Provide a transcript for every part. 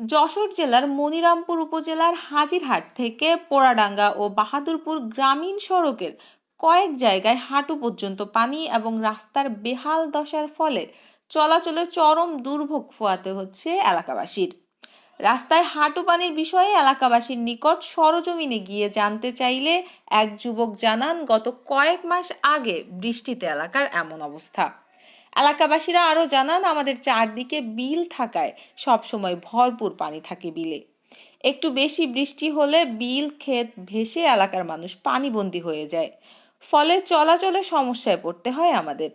যশোর জেলার মনিরামপুর উপজেলার হাজিরহাট থেকে পোড়াডাঙ্গা ও বাহাদুরপুর গ্রামীণ সড়কের কয়েক জায়গায় হাঁটু পর্যন্ত পানি এবং রাস্তার বেহাল দশার ফলে চলাচলে চরম দুর্ভোগ পোহাতে হচ্ছে এলাকাবাসীর। রাস্তায় হাঁটু পানির বিষয়ে এলাকাবাসীর নিকট সরজমিনে গিয়ে জানতে চাইলে এক যুবক জানান, গত কয়েক মাস আগে বৃষ্টিতে এলাকার এমন অবস্থা। এলাকাবাসীরা আরও জানান, আমাদের চারদিকে বিল থাকায় সবসময় ভরপুর পানি থাকে বিলে। একটু বেশি বৃষ্টি হলে বিল, ক্ষেত ভেসে এলাকার মানুষ পানিবন্দী হয়ে যায়। ফলে চলাচলে সমস্যায় পড়তে হয় আমাদের।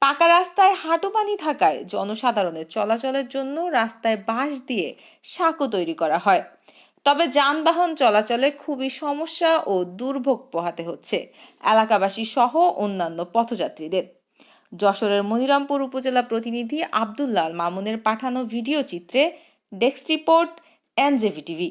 পাকা রাস্তায় হাঁটু পানি থাকায় জনসাধারণের চলাচলের জন্য রাস্তায় বাঁশ দিয়ে সাঁকো তৈরি করা হয়। তবে যানবাহন চলাচলে খুবই সমস্যা ও দুর্ভোগ পোহাতে হচ্ছে। এলাকাবাসী সহ অন্যান্য পথযাত্রীদের। যশোরের মনিরামপুর উপজেলা প্রতিনিধি আব্দুল্লাল মামুনের পাঠানো ভিডিও চিত্রে ডেস্ক রিপোর্ট এনজেভি টিভি